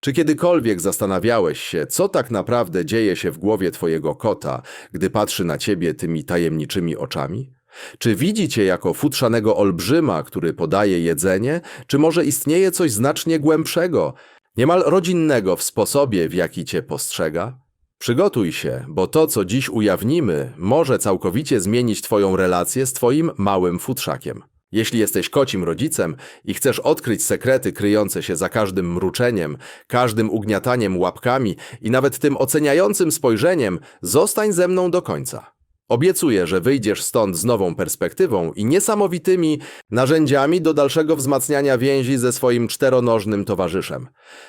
Czy kiedykolwiek zastanawiałeś się, co tak naprawdę dzieje się w głowie twojego kota, gdy patrzy na ciebie tymi tajemniczymi oczami? Czy widzi cię jako futrzanego olbrzyma, który podaje jedzenie, czy może istnieje coś znacznie głębszego, niemal rodzinnego w sposobie, w jaki cię postrzega? Przygotuj się, bo to, co dziś ujawnimy, może całkowicie zmienić twoją relację z twoim małym futrzakiem. Jeśli jesteś kocim rodzicem i chcesz odkryć sekrety kryjące się za każdym mruczeniem, każdym ugniataniem łapkami i nawet tym oceniającym spojrzeniem, zostań ze mną do końca. Obiecuję, że wyjdziesz stąd z nową perspektywą i niesamowitymi narzędziami do dalszego wzmacniania więzi ze swoim czteronożnym towarzyszem.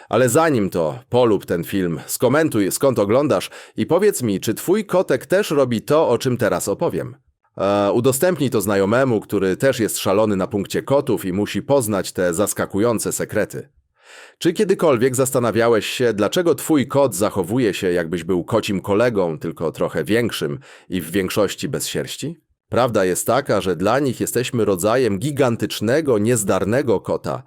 Ale zanim to, polub ten film, skomentuj skąd oglądasz i powiedz mi, czy twój kotek też robi to, o czym teraz opowiem. E, udostępnij to znajomemu, który też jest szalony na punkcie kotów i musi poznać te zaskakujące sekrety. Czy kiedykolwiek zastanawiałeś się, dlaczego twój kot zachowuje się, jakbyś był kocim kolegą, tylko trochę większym i w większości bez sierści? Prawda jest taka, że dla nich jesteśmy rodzajem gigantycznego, niezdarnego kota.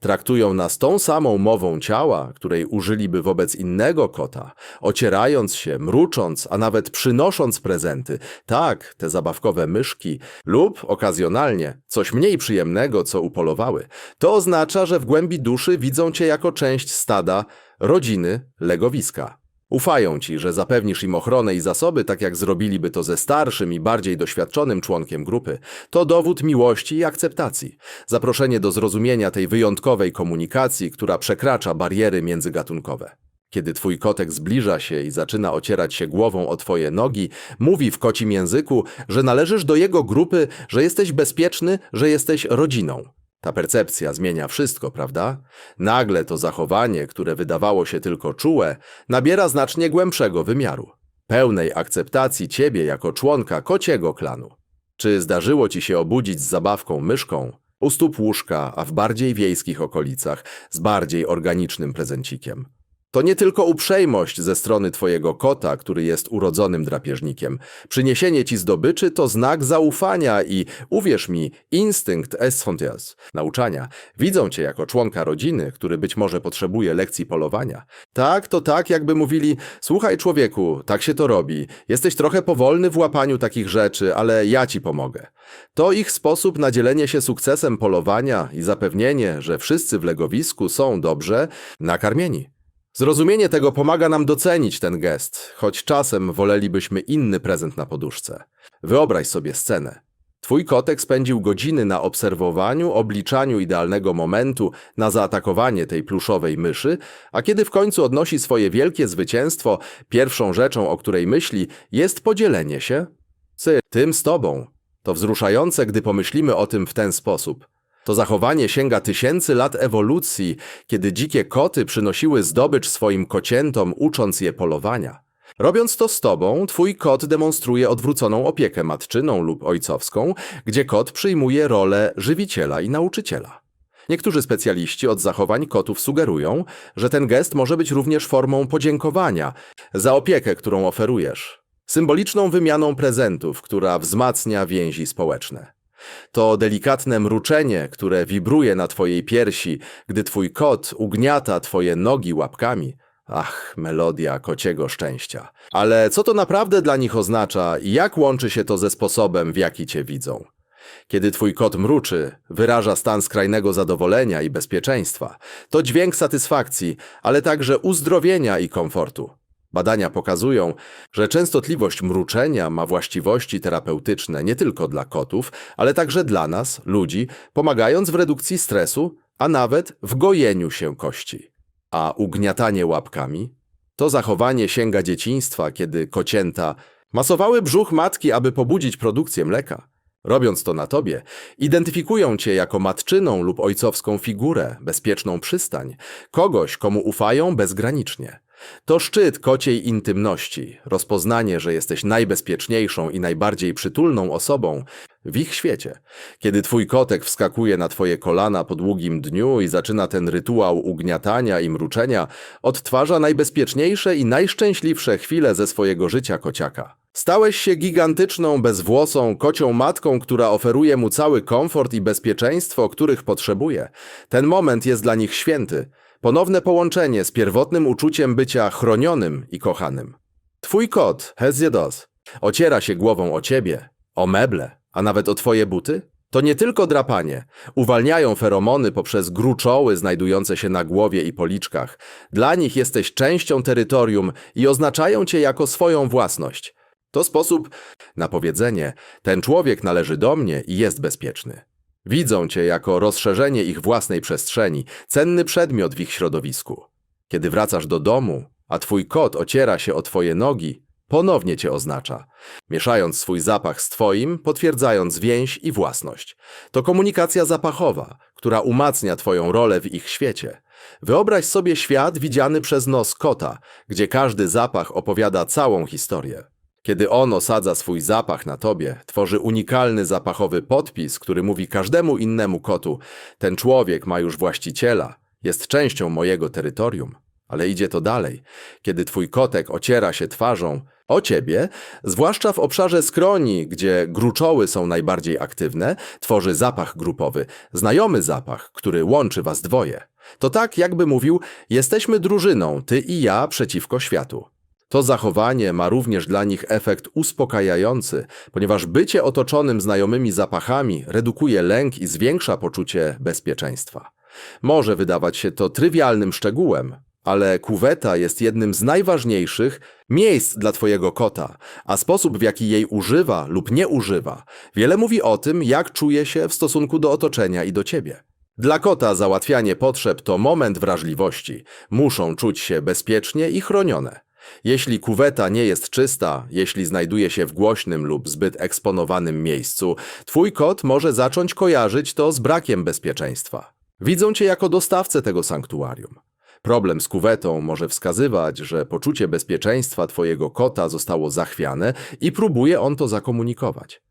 Traktują nas tą samą mową ciała, której użyliby wobec innego kota, ocierając się, mrucząc, a nawet przynosząc prezenty. Tak, te zabawkowe myszki, lub okazjonalnie coś mniej przyjemnego, co upolowały. To oznacza, że w głębi duszy widzą cię jako część stada, rodziny, legowiska. Ufają ci, że zapewnisz im ochronę i zasoby, tak jak zrobiliby to ze starszym i bardziej doświadczonym członkiem grupy. To dowód miłości i akceptacji. Zaproszenie do zrozumienia tej wyjątkowej komunikacji, która przekracza bariery międzygatunkowe. Kiedy twój kotek zbliża się i zaczyna ocierać się głową o twoje nogi, mówi w kocim języku, że należysz do jego grupy, że jesteś bezpieczny, że jesteś rodziną. Ta percepcja zmienia wszystko, prawda? Nagle to zachowanie, które wydawało się tylko czułe, nabiera znacznie głębszego wymiaru. Pełnej akceptacji ciebie jako członka kociego klanu. Czy zdarzyło ci się obudzić z zabawką myszką, u stóp łóżka, a w bardziej wiejskich okolicach, z bardziej organicznym prezencikiem? To nie tylko uprzejmość ze strony twojego kota, który jest urodzonym drapieżnikiem. Przyniesienie ci zdobyczy to znak zaufania i, uwierz mi, instynkt esfontias, nauczania. Widzą cię jako członka rodziny, który być może potrzebuje lekcji polowania. Tak, to tak, jakby mówili, słuchaj człowieku, tak się to robi. Jesteś trochę powolny w łapaniu takich rzeczy, ale ja ci pomogę. To ich sposób na dzielenie się sukcesem polowania i zapewnienie, że wszyscy w legowisku są dobrze nakarmieni. Zrozumienie tego pomaga nam docenić ten gest, choć czasem wolelibyśmy inny prezent na poduszce. Wyobraź sobie scenę. Twój kotek spędził godziny na obserwowaniu, obliczaniu idealnego momentu na zaatakowanie tej pluszowej myszy, a kiedy w końcu odnosi swoje wielkie zwycięstwo, pierwszą rzeczą, o której myśli, jest podzielenie się z tym z tobą. To wzruszające, gdy pomyślimy o tym w ten sposób. To zachowanie sięga tysięcy lat ewolucji, kiedy dzikie koty przynosiły zdobycz swoim kociętom, ucząc je polowania. Robiąc to z tobą, twój kot demonstruje odwróconą opiekę matczyną lub ojcowską, gdzie kot przyjmuje rolę żywiciela i nauczyciela. Niektórzy specjaliści od zachowań kotów sugerują, że ten gest może być również formą podziękowania za opiekę, którą oferujesz, symboliczną wymianą prezentów, która wzmacnia więzi społeczne. To delikatne mruczenie, które wibruje na twojej piersi, gdy twój kot ugniata twoje nogi łapkami. Ach, melodia kociego szczęścia. Ale co to naprawdę dla nich oznacza i jak łączy się to ze sposobem, w jaki cię widzą? Kiedy twój kot mruczy, wyraża stan skrajnego zadowolenia i bezpieczeństwa. To dźwięk satysfakcji, ale także uzdrowienia i komfortu. Badania pokazują, że częstotliwość mruczenia ma właściwości terapeutyczne nie tylko dla kotów, ale także dla nas, ludzi, pomagając w redukcji stresu, a nawet w gojeniu się kości. A ugniatanie łapkami? To zachowanie sięga dzieciństwa, kiedy kocięta masowały brzuch matki, aby pobudzić produkcję mleka. Robiąc to na tobie, identyfikują cię jako matczyną lub ojcowską figurę, bezpieczną przystań, kogoś, komu ufają bezgranicznie. To szczyt kociej intymności, rozpoznanie, że jesteś najbezpieczniejszą i najbardziej przytulną osobą w ich świecie. Kiedy twój kotek wskakuje na twoje kolana po długim dniu i zaczyna ten rytuał ugniatania i mruczenia, odtwarza najbezpieczniejsze i najszczęśliwsze chwile ze swojego życia kociaka. Stałeś się gigantyczną, bezwłosą, kocią matką, która oferuje mu cały komfort i bezpieczeństwo, których potrzebuje. Ten moment jest dla nich święty. Ponowne połączenie z pierwotnym uczuciem bycia chronionym i kochanym. Twój kot, Hezjedos, ociera się głową o ciebie, o meble, a nawet o twoje buty? To nie tylko drapanie. Uwalniają feromony poprzez gruczoły znajdujące się na głowie i policzkach. Dla nich jesteś częścią terytorium i oznaczają cię jako swoją własność. To sposób na powiedzenie: ten człowiek należy do mnie i jest bezpieczny. Widzą cię jako rozszerzenie ich własnej przestrzeni, cenny przedmiot w ich środowisku. Kiedy wracasz do domu, a twój kot ociera się o twoje nogi, ponownie cię oznacza, mieszając swój zapach z twoim, potwierdzając więź i własność. To komunikacja zapachowa, która umacnia twoją rolę w ich świecie. Wyobraź sobie świat widziany przez nos kota, gdzie każdy zapach opowiada całą historię. Kiedy on osadza swój zapach na tobie, tworzy unikalny zapachowy podpis, który mówi każdemu innemu kotu: Ten człowiek ma już właściciela, jest częścią mojego terytorium. Ale idzie to dalej. Kiedy twój kotek ociera się twarzą o ciebie, zwłaszcza w obszarze skroni, gdzie gruczoły są najbardziej aktywne, tworzy zapach grupowy, znajomy zapach, który łączy was dwoje. To tak, jakby mówił: Jesteśmy drużyną, ty i ja przeciwko światu. To zachowanie ma również dla nich efekt uspokajający, ponieważ bycie otoczonym znajomymi zapachami redukuje lęk i zwiększa poczucie bezpieczeństwa. Może wydawać się to trywialnym szczegółem, ale kuweta jest jednym z najważniejszych miejsc dla Twojego kota, a sposób w jaki jej używa lub nie używa, wiele mówi o tym, jak czuje się w stosunku do otoczenia i do Ciebie. Dla kota załatwianie potrzeb to moment wrażliwości. Muszą czuć się bezpiecznie i chronione. Jeśli kuweta nie jest czysta, jeśli znajduje się w głośnym lub zbyt eksponowanym miejscu, twój kot może zacząć kojarzyć to z brakiem bezpieczeństwa. Widzą cię jako dostawcę tego sanktuarium. Problem z kuwetą może wskazywać, że poczucie bezpieczeństwa twojego kota zostało zachwiane i próbuje on to zakomunikować.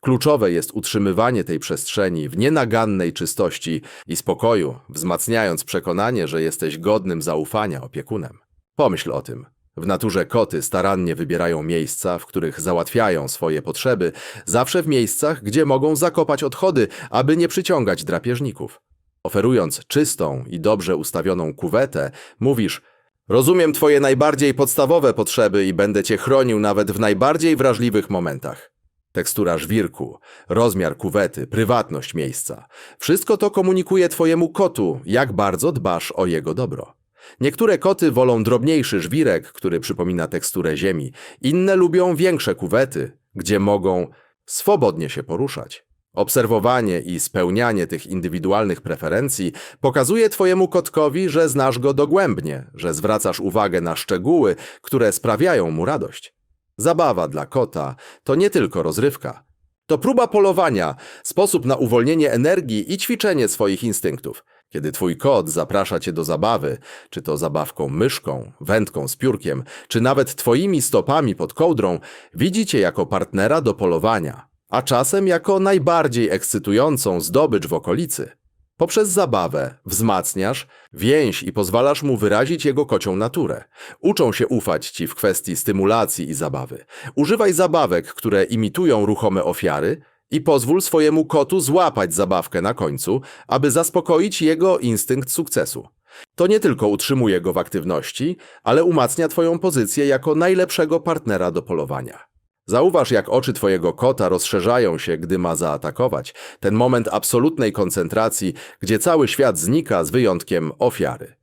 Kluczowe jest utrzymywanie tej przestrzeni w nienagannej czystości i spokoju, wzmacniając przekonanie, że jesteś godnym zaufania opiekunem. Pomyśl o tym. W naturze koty starannie wybierają miejsca, w których załatwiają swoje potrzeby, zawsze w miejscach, gdzie mogą zakopać odchody, aby nie przyciągać drapieżników. Oferując czystą i dobrze ustawioną kuwetę, mówisz: Rozumiem Twoje najbardziej podstawowe potrzeby i będę Cię chronił nawet w najbardziej wrażliwych momentach. Tekstura żwirku, rozmiar kuwety, prywatność miejsca wszystko to komunikuje Twojemu kotu, jak bardzo dbasz o jego dobro. Niektóre koty wolą drobniejszy żwirek, który przypomina teksturę ziemi, inne lubią większe kuwety, gdzie mogą swobodnie się poruszać. Obserwowanie i spełnianie tych indywidualnych preferencji pokazuje Twojemu kotkowi, że znasz go dogłębnie, że zwracasz uwagę na szczegóły, które sprawiają mu radość. Zabawa dla kota to nie tylko rozrywka. To próba polowania, sposób na uwolnienie energii i ćwiczenie swoich instynktów. Kiedy twój kot zaprasza cię do zabawy, czy to zabawką myszką, wędką z piórkiem, czy nawet twoimi stopami pod kołdrą, widzi cię jako partnera do polowania, a czasem jako najbardziej ekscytującą zdobycz w okolicy. Poprzez zabawę wzmacniasz więź i pozwalasz mu wyrazić jego kocią naturę. Uczą się ufać ci w kwestii stymulacji i zabawy. Używaj zabawek, które imitują ruchome ofiary i pozwól swojemu kotu złapać zabawkę na końcu, aby zaspokoić jego instynkt sukcesu. To nie tylko utrzymuje go w aktywności, ale umacnia twoją pozycję jako najlepszego partnera do polowania. Zauważ, jak oczy twojego kota rozszerzają się, gdy ma zaatakować. Ten moment absolutnej koncentracji, gdzie cały świat znika z wyjątkiem ofiary.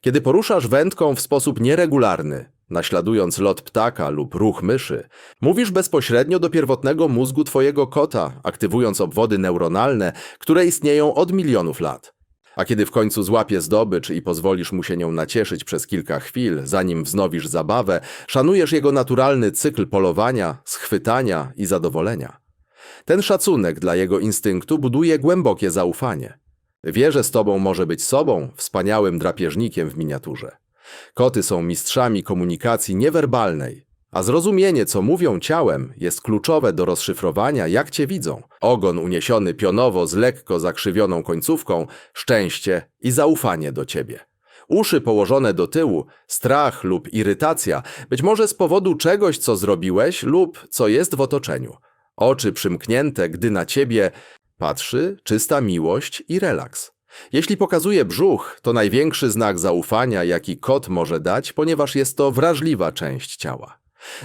Kiedy poruszasz wędką w sposób nieregularny, naśladując lot ptaka lub ruch myszy, mówisz bezpośrednio do pierwotnego mózgu twojego kota, aktywując obwody neuronalne, które istnieją od milionów lat. A kiedy w końcu złapie zdobycz i pozwolisz mu się nią nacieszyć przez kilka chwil, zanim wznowisz zabawę, szanujesz jego naturalny cykl polowania, schwytania i zadowolenia. Ten szacunek dla jego instynktu buduje głębokie zaufanie. Wie, że z tobą może być sobą, wspaniałym drapieżnikiem w miniaturze. Koty są mistrzami komunikacji niewerbalnej, a zrozumienie, co mówią ciałem, jest kluczowe do rozszyfrowania, jak cię widzą. Ogon uniesiony pionowo z lekko zakrzywioną końcówką, szczęście i zaufanie do ciebie. Uszy położone do tyłu, strach lub irytacja, być może z powodu czegoś, co zrobiłeś lub co jest w otoczeniu. Oczy przymknięte, gdy na ciebie patrzy czysta miłość i relaks. Jeśli pokazuje brzuch, to największy znak zaufania, jaki kot może dać, ponieważ jest to wrażliwa część ciała.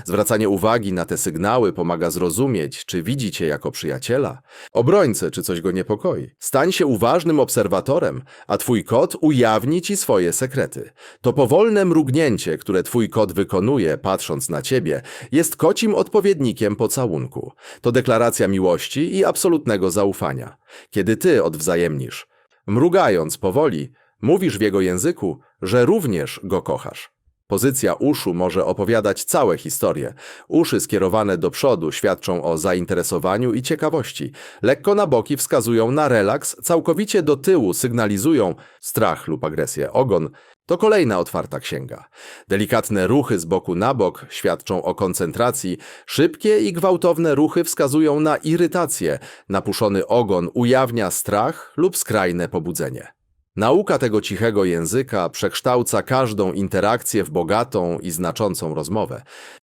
Zwracanie uwagi na te sygnały pomaga zrozumieć, czy widzi cię jako przyjaciela, obrońcę, czy coś go niepokoi. Stań się uważnym obserwatorem, a twój kot ujawni ci swoje sekrety. To powolne mrugnięcie, które twój kot wykonuje, patrząc na ciebie, jest kocim odpowiednikiem pocałunku. To deklaracja miłości i absolutnego zaufania. Kiedy ty odwzajemnisz, mrugając powoli, mówisz w jego języku, że również go kochasz. Pozycja uszu może opowiadać całe historie. Uszy skierowane do przodu świadczą o zainteresowaniu i ciekawości. Lekko na boki wskazują na relaks, całkowicie do tyłu sygnalizują strach lub agresję. Ogon to kolejna otwarta księga. Delikatne ruchy z boku na bok świadczą o koncentracji, szybkie i gwałtowne ruchy wskazują na irytację. Napuszony ogon ujawnia strach lub skrajne pobudzenie. Nauka tego cichego języka przekształca każdą interakcję w bogatą i znaczącą rozmowę.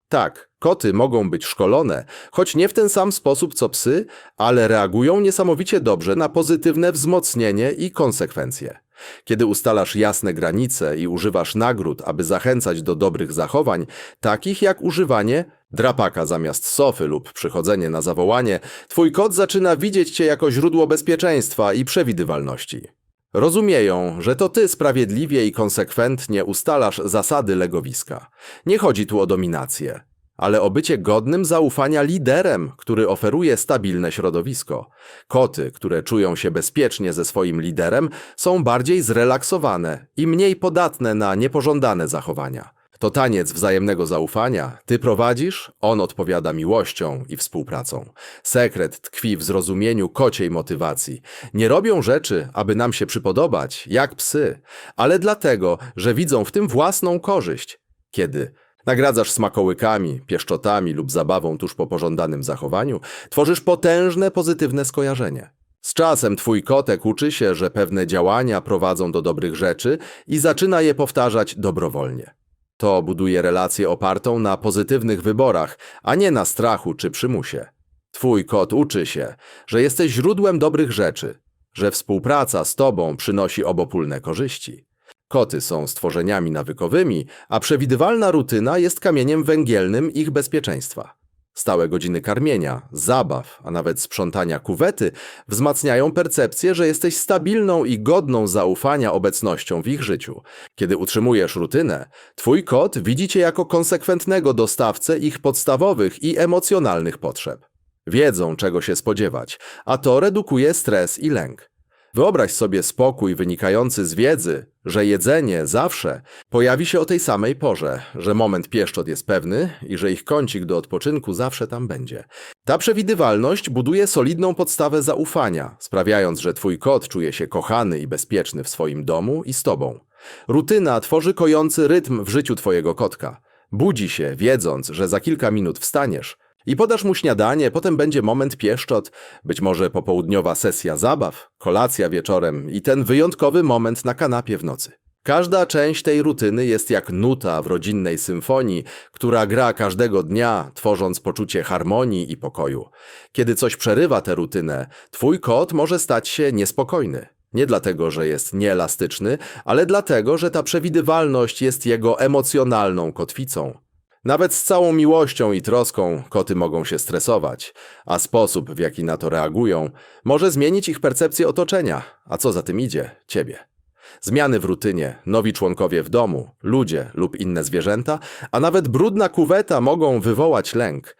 Tak, koty mogą być szkolone, choć nie w ten sam sposób co psy, ale reagują niesamowicie dobrze na pozytywne wzmocnienie i konsekwencje. Kiedy ustalasz jasne granice i używasz nagród, aby zachęcać do dobrych zachowań, takich jak używanie drapaka zamiast sofy lub przychodzenie na zawołanie, twój kot zaczyna widzieć cię jako źródło bezpieczeństwa i przewidywalności. Rozumieją, że to ty sprawiedliwie i konsekwentnie ustalasz zasady legowiska. Nie chodzi tu o dominację, ale o bycie godnym zaufania liderem, który oferuje stabilne środowisko. Koty, które czują się bezpiecznie ze swoim liderem, są bardziej zrelaksowane i mniej podatne na niepożądane zachowania. To taniec wzajemnego zaufania. Ty prowadzisz, on odpowiada miłością i współpracą. Sekret tkwi w zrozumieniu kociej motywacji. Nie robią rzeczy, aby nam się przypodobać, jak psy, ale dlatego, że widzą w tym własną korzyść. Kiedy nagradzasz smakołykami, pieszczotami lub zabawą tuż po pożądanym zachowaniu, tworzysz potężne pozytywne skojarzenie. Z czasem twój kotek uczy się, że pewne działania prowadzą do dobrych rzeczy i zaczyna je powtarzać dobrowolnie. To buduje relację opartą na pozytywnych wyborach, a nie na strachu czy przymusie. Twój kot uczy się, że jesteś źródłem dobrych rzeczy, że współpraca z tobą przynosi obopólne korzyści. Koty są stworzeniami nawykowymi, a przewidywalna rutyna jest kamieniem węgielnym ich bezpieczeństwa. Stałe godziny karmienia, zabaw, a nawet sprzątania kuwety wzmacniają percepcję, że jesteś stabilną i godną zaufania obecnością w ich życiu. Kiedy utrzymujesz rutynę, twój kot widzi cię jako konsekwentnego dostawcę ich podstawowych i emocjonalnych potrzeb. Wiedzą, czego się spodziewać, a to redukuje stres i lęk. Wyobraź sobie spokój wynikający z wiedzy, że jedzenie zawsze pojawi się o tej samej porze, że moment pieszczot jest pewny i że ich kącik do odpoczynku zawsze tam będzie. Ta przewidywalność buduje solidną podstawę zaufania, sprawiając, że twój kot czuje się kochany i bezpieczny w swoim domu i z tobą. Rutyna tworzy kojący rytm w życiu twojego kotka. Budzi się, wiedząc, że za kilka minut wstaniesz, i podasz mu śniadanie, potem będzie moment pieszczot, być może popołudniowa sesja zabaw, kolacja wieczorem i ten wyjątkowy moment na kanapie w nocy. Każda część tej rutyny jest jak nuta w rodzinnej symfonii, która gra każdego dnia, tworząc poczucie harmonii i pokoju. Kiedy coś przerywa tę rutynę, twój kot może stać się niespokojny. Nie dlatego, że jest nieelastyczny, ale dlatego, że ta przewidywalność jest jego emocjonalną kotwicą. Nawet z całą miłością i troską koty mogą się stresować, a sposób, w jaki na to reagują, może zmienić ich percepcję otoczenia, a co za tym idzie, ciebie. Zmiany w rutynie, nowi członkowie w domu, ludzie lub inne zwierzęta, a nawet brudna kuweta mogą wywołać lęk.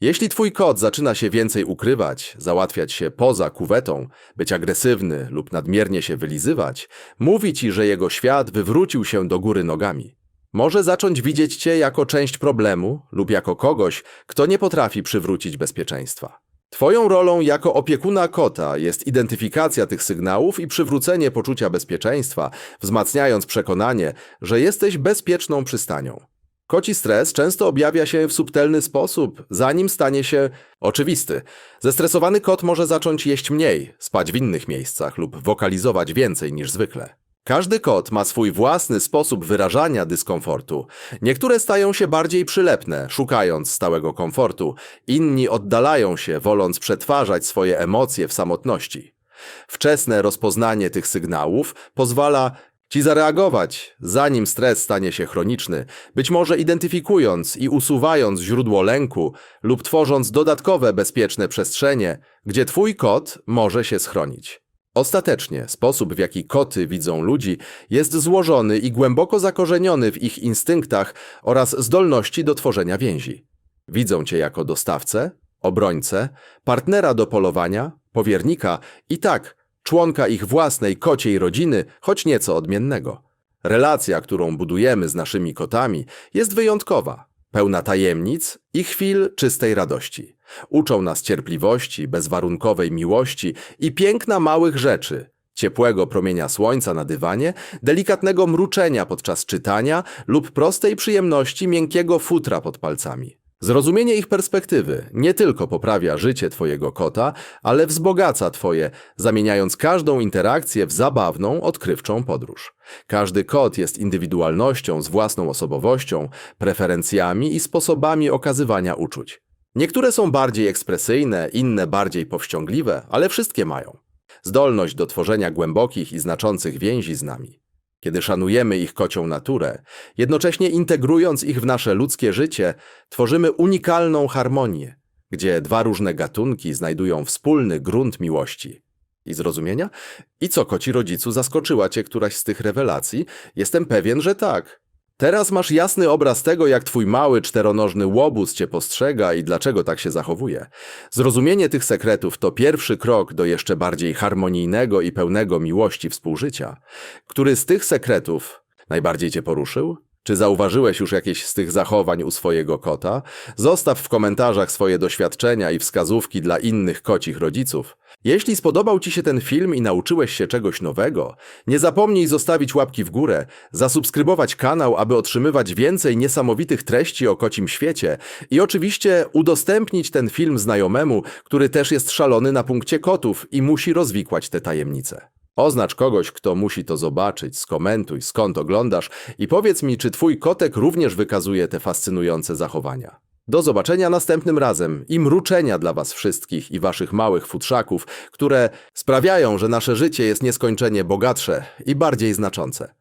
Jeśli twój kot zaczyna się więcej ukrywać, załatwiać się poza kuwetą, być agresywny lub nadmiernie się wylizywać, mówi ci, że jego świat wywrócił się do góry nogami. Może zacząć widzieć cię jako część problemu lub jako kogoś, kto nie potrafi przywrócić bezpieczeństwa. Twoją rolą jako opiekuna kota jest identyfikacja tych sygnałów i przywrócenie poczucia bezpieczeństwa, wzmacniając przekonanie, że jesteś bezpieczną przystanią. Koci stres często objawia się w subtelny sposób, zanim stanie się oczywisty. Zestresowany kot może zacząć jeść mniej, spać w innych miejscach lub wokalizować więcej niż zwykle. Każdy kot ma swój własny sposób wyrażania dyskomfortu. Niektóre stają się bardziej przylepne, szukając stałego komfortu, inni oddalają się, woląc przetwarzać swoje emocje w samotności. Wczesne rozpoznanie tych sygnałów pozwala ci zareagować, zanim stres stanie się chroniczny, być może identyfikując i usuwając źródło lęku lub tworząc dodatkowe bezpieczne przestrzenie, gdzie twój kot może się schronić. Ostatecznie sposób, w jaki koty widzą ludzi, jest złożony i głęboko zakorzeniony w ich instynktach oraz zdolności do tworzenia więzi. Widzą cię jako dostawcę, obrońcę, partnera do polowania, powiernika i tak, członka ich własnej kociej rodziny, choć nieco odmiennego. Relacja, którą budujemy z naszymi kotami, jest wyjątkowa, pełna tajemnic i chwil czystej radości. Uczą nas cierpliwości, bezwarunkowej miłości i piękna małych rzeczy. Ciepłego promienia słońca na dywanie, delikatnego mruczenia podczas czytania lub prostej przyjemności miękkiego futra pod palcami. Zrozumienie ich perspektywy nie tylko poprawia życie Twojego kota, ale wzbogaca Twoje, zamieniając każdą interakcję w zabawną, odkrywczą podróż. Każdy kot jest indywidualnością z własną osobowością, preferencjami i sposobami okazywania uczuć. Niektóre są bardziej ekspresyjne, inne bardziej powściągliwe, ale wszystkie mają. Zdolność do tworzenia głębokich i znaczących więzi z nami. Kiedy szanujemy ich kocią naturę, jednocześnie integrując ich w nasze ludzkie życie, tworzymy unikalną harmonię, gdzie dwa różne gatunki znajdują wspólny grunt miłości i zrozumienia. I co, koci rodzicu, zaskoczyła cię któraś z tych rewelacji? Jestem pewien, że tak. Teraz masz jasny obraz tego, jak twój mały czteronożny łobuz cię postrzega i dlaczego tak się zachowuje. Zrozumienie tych sekretów to pierwszy krok do jeszcze bardziej harmonijnego i pełnego miłości współżycia. Który z tych sekretów najbardziej cię poruszył? Czy zauważyłeś już jakieś z tych zachowań u swojego kota? Zostaw w komentarzach swoje doświadczenia i wskazówki dla innych kocich rodziców. Jeśli spodobał Ci się ten film i nauczyłeś się czegoś nowego, nie zapomnij zostawić łapki w górę, zasubskrybować kanał, aby otrzymywać więcej niesamowitych treści o kocim świecie i oczywiście udostępnić ten film znajomemu, który też jest szalony na punkcie kotów i musi rozwikłać te tajemnice. Oznacz kogoś, kto musi to zobaczyć, skomentuj, skąd oglądasz i powiedz mi, czy twój kotek również wykazuje te fascynujące zachowania. Do zobaczenia następnym razem i mruczenia dla was wszystkich i waszych małych futrzaków, które sprawiają, że nasze życie jest nieskończenie bogatsze i bardziej znaczące.